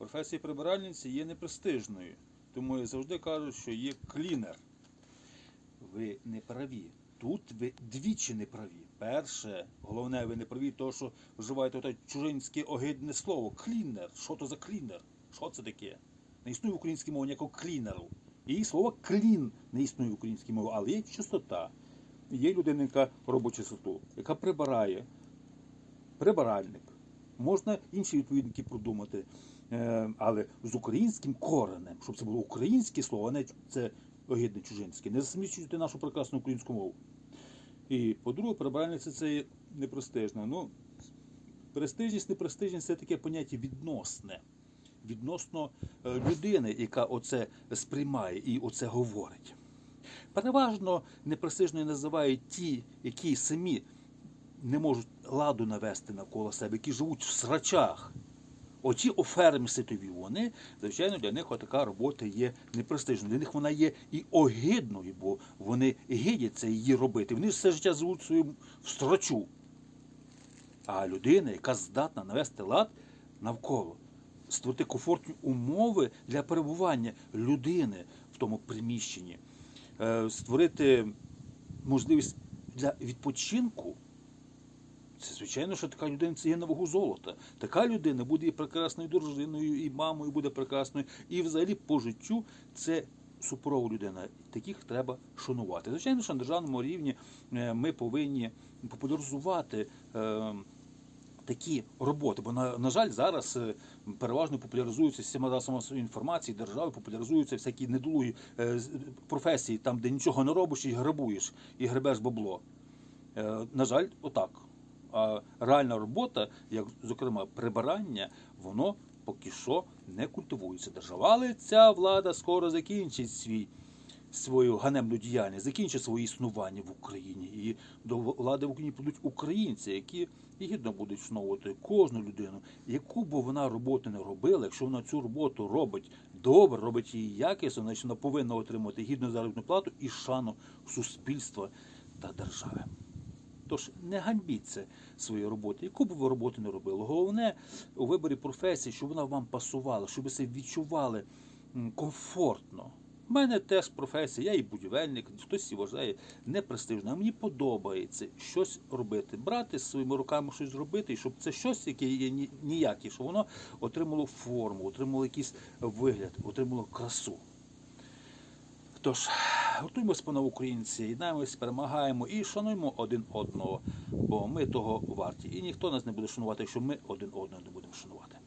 професія прибиральниці є непрестижною. Тому я завжди кажу, що є клінер. Ви не праві. Тут ви двічі не праві. Перше, головне, ви не праві, тому що вживаєте те чужинське огидне слово. Клінер. Що то за клінер? Що це таке? Не існує в українській мові ніякого клінеру. І слово клін не існує в українській мові, але є чистота. Є людина, яка робить чистоту, яка прибирає, прибиральник. Можна інші відповідники продумати, е, але з українським коренем, щоб це було українське слово, а не це огидне чужинське. Не засмічуйте нашу прекрасну українську мову. І по-друге, прибиральниця це непрестижно. Ну, престижність, непрестижність це таке поняття відносне. Відносно е, людини, яка оце сприймає і оце говорить. Переважно непрестижною називають ті, які самі не можуть ладу навести навколо себе, які живуть в срачах. Оті оферми світові, вони, звичайно, для них така робота є непрестижною. Для них вона є і огидною, бо вони гидяться її робити. Вони все життя живуть своїм в срачу. А людина, яка здатна навести лад навколо, створити комфортні умови для перебування людини в тому приміщенні, е, створити можливість для відпочинку. Це звичайно, що така людина це є на вагу золота. Така людина буде і прекрасною дружиною, і мамою буде прекрасною, і взагалі по життю це суперова людина. Таких треба шанувати. Звичайно, що на державному рівні е, ми повинні популяризувати. е, Такі роботи, бо на, на жаль, зараз е, переважно популяризуються всіма засобами інформації, держави популяризуються всякі недолугі е, професії, там, де нічого не робиш і грабуєш, і гребеш бабло. Е, на жаль, отак. А реальна робота, як зокрема прибирання, воно поки що не культивується держава. Але ця влада скоро закінчить свій свою ганебну діяльність, закінчить своє існування в Україні. І до влади в Україні прийдуть українці, які гідно будуть вшановувати кожну людину, яку б вона роботу не робила, якщо вона цю роботу робить добре, робить її якісно, значить вона повинна отримати гідну заробітну плату і шану суспільства та держави. Тож не ганьбіться своєї роботи, яку б ви роботу не робили. Головне у виборі професії, щоб вона вам пасувала, щоб ви себе відчували комфортно. У мене теж професія, я і будівельник, хтось і вважає непрестижно. А мені подобається щось робити, брати своїми руками щось зробити, щоб це щось, яке є ніяке, щоб воно отримало форму, отримало якийсь вигляд, отримало красу. Тож, готуємося, пане українці, єднаємось, перемагаємо і шануємо один одного, бо ми того варті. І ніхто нас не буде шанувати, якщо ми один одного не будемо шанувати.